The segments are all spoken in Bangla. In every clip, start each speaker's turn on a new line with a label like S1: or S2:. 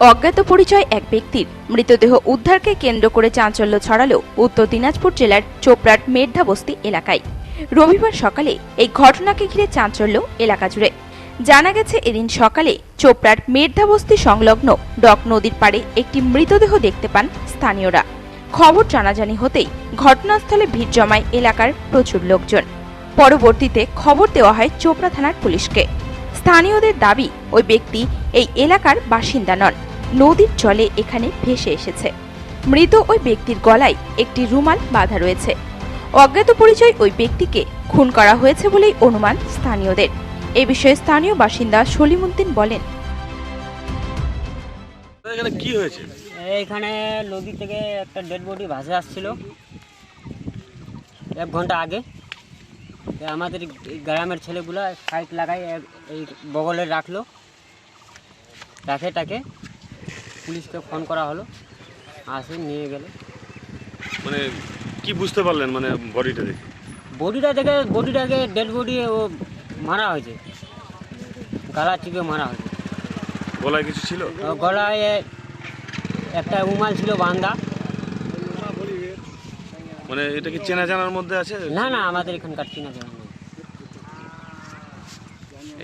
S1: অজ্ঞাত পরিচয় এক ব্যক্তির মৃতদেহ উদ্ধারকে কেন্দ্র করে চাঞ্চল্য ছড়ালো উত্তর দিনাজপুর জেলার চোপড়ার মেড্ধাবস্তি এলাকায়। রবিবার সকালে এই ঘটনাকে ঘিরে চাঞ্চল্য এলাকা জুড়ে। জানা গেছে এদিন সকালে চোপড়ার মেড্ধাবস্তি সংলগ্ন ডক নদীর পাড়ে একটি মৃতদেহ দেখতে পান স্থানীয়রা। খবর জানাজানি হতেই ঘটনাস্থলে ভিড় জমায় এলাকার প্রচুর লোকজন। পরবর্তীতে খবর দেওয়া হয় চোপড়া থানার পুলিশকে। স্থানীয়দের দাবি ওই ব্যক্তি এই এলাকার বাসিন্দা নন। নদীর জলে এখানে ভেসে এসেছে। মৃত ওই ব্যক্তির গলায় একটি রুমাল বাঁধা রয়েছে। অজ্ঞাত পরিচয় ওই ব্যক্তিকে খুন করা হয়েছে বলেই অনুমান স্থানীয়দের। এ বিষয়ে স্থানীয় বাসিন্দা সলিমুদ্দিন বলেন
S2: এখানে কি হয়েছে?
S3: এইখানে নদী থেকে একটা ডেড বডি ভাসে আসছিল। এক ঘণ্টা আগে। আমাদের গ্রামের ছেলেগুলো সাইড লাগাই এই বগলে রাখল। রাখে তাকে। পুলিশকে ফোন করা হলো। আসে নিয়ে গেল।
S2: মানে কি বুঝতে পারলেন মানে বডিটা দেখে?
S3: বডিটা দেখে বডিটাকে ডেড বডি ও মারা হয়েছে। গালা চিপে মারা হয়েছে।
S2: গলায় কিছু ছিল?
S3: গলায় একটা উমাল ছিল বান্দা
S2: মানে এটা কি চেনা জানার মধ্যে আছে?
S3: না না আমাদের এখানকার চিনা জানা নেই।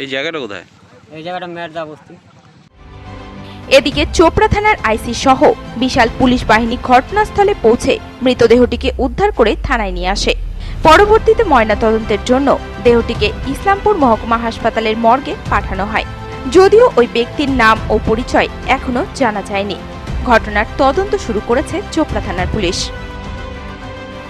S4: এই জায়গাটা কোথায়?
S3: এই জায়গাটা মেরদা বস্তি।
S1: এদিকে চোপড়া থানার আইসি সহ বিশাল পুলিশ বাহিনী ঘটনাস্থলে পৌঁছে মৃতদেহটিকে উদ্ধার করে থানায় নিয়ে আসে। পরবর্তীতে ময়নাতদন্তের জন্য দেহটিকে ইসলামপুর মহকুমা হাসপাতালের মর্গে পাঠানো হয়। যদিও ওই ব্যক্তির নাম ও পরিচয় এখনও জানা যায়নি। ঘটনার তদন্ত শুরু করেছে চোপড়া থানার পুলিশ।